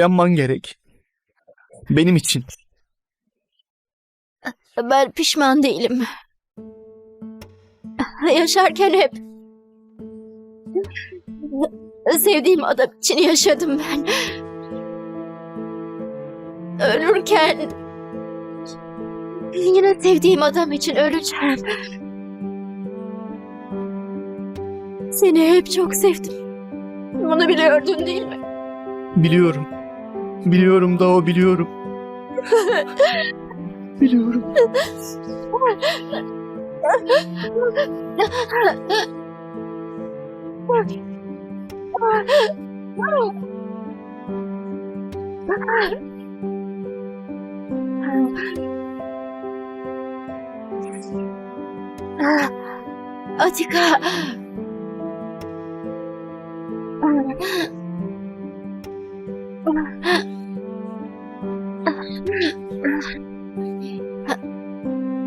Yanman gerek. Benim için. Ben pişman değilim. Yaşarken hep sevdiğim adam için yaşadım ben. Ölürken yine sevdiğim adam için öleceğim. Seni hep çok sevdim. Bunu biliyordun değil mi? Biliyorum. Biliyorum da o biliyorum. biliyorum. Atika.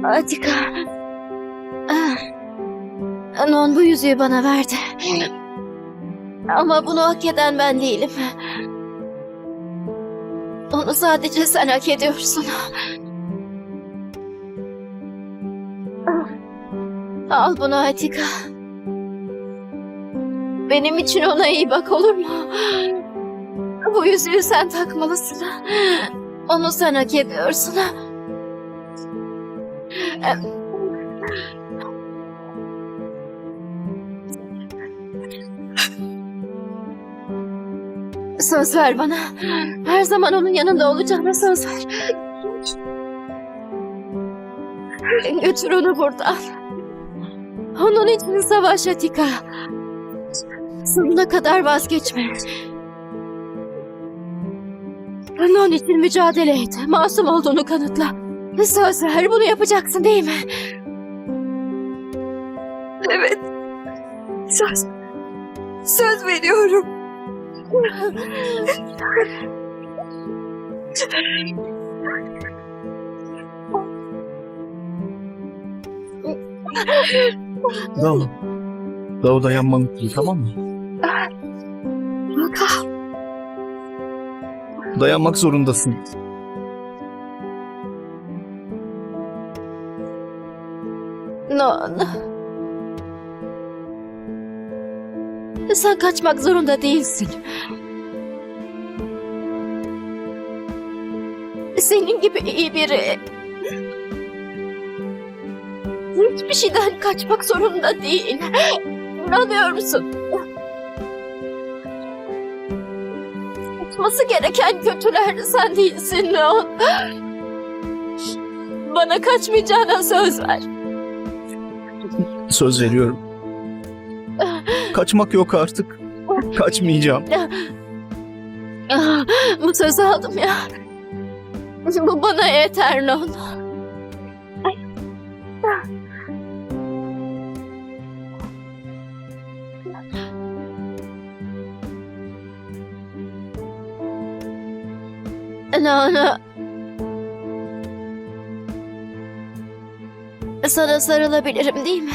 Atika. Non bu yüzüğü bana verdi. Ama bunu hak eden ben değilim. Onu sadece sen hak ediyorsun. Al bunu Atika. Benim için ona iyi bak olur mu? Bu yüzüğü sen takmalısın. Onu sen hak ediyorsun. Söz ver bana. Her zaman onun yanında olacağına söz ver. Götür onu buradan. Onun için savaş Atika. Sonuna kadar vazgeçme. Onun için mücadele et. Masum olduğunu kanıtla. Söz ver bunu yapacaksın değil mi? Evet. Söz. Söz veriyorum. Dao. Dao dayanmalısın tamam mı? Dayanmak zorundasın. No, no. Sen kaçmak zorunda değilsin. Senin gibi iyi biri hiçbir şeyden kaçmak zorunda değil. Anlıyor musun? Kaçması gereken kötüler sen değilsin. No. Bana kaçmayacağına söz ver. Söz veriyorum. Kaçmak yok artık. Kaçmayacağım. Bu sözü aldım ya. Bu bana yeter non. No. Sana sarılabilirim değil mi?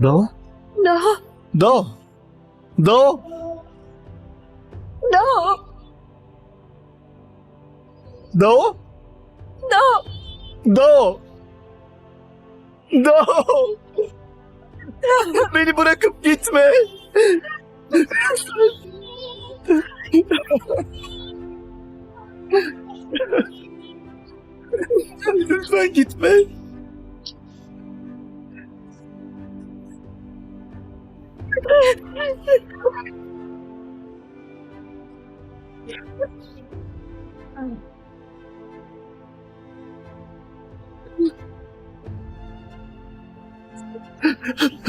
Dao? No. Dao? Dao? No. Dao? No. Dao? Dao? Beni bırakıp gitme. Lütfen gitme.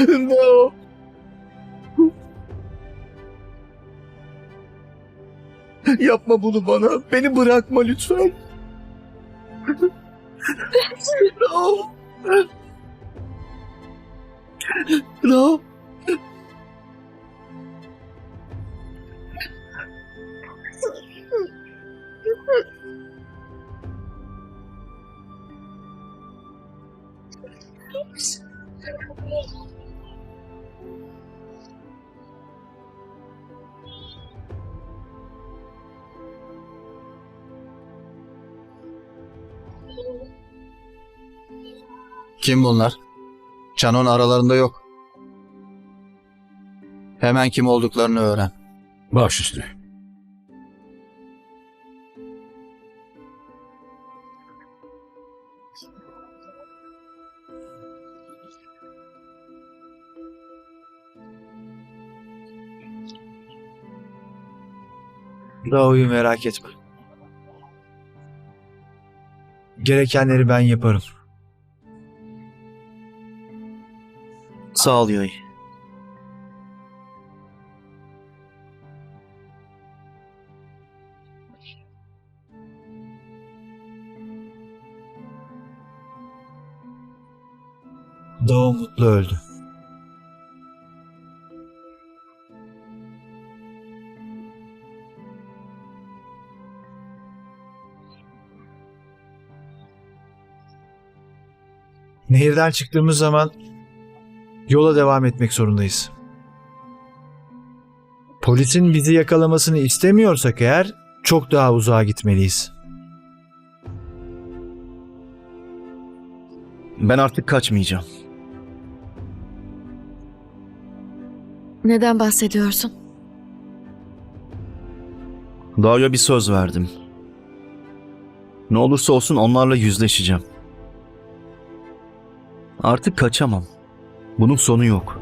No. Yapma bunu bana. Beni bırakma lütfen. No. No. Kim bunlar? Canon aralarında yok. Hemen kim olduklarını öğren. Baş üstüne. Dao'yu merak etme. Gerekenleri ben yaparım. Sağ ol Yoy. Dao mutlu öldü. Nehirden çıktığımız zaman yola devam etmek zorundayız. Polisin bizi yakalamasını istemiyorsak eğer çok daha uzağa gitmeliyiz. Ben artık kaçmayacağım. Neden bahsediyorsun? Dao'ya bir söz verdim. Ne olursa olsun onlarla yüzleşeceğim. Artık kaçamam. Bunun sonu yok.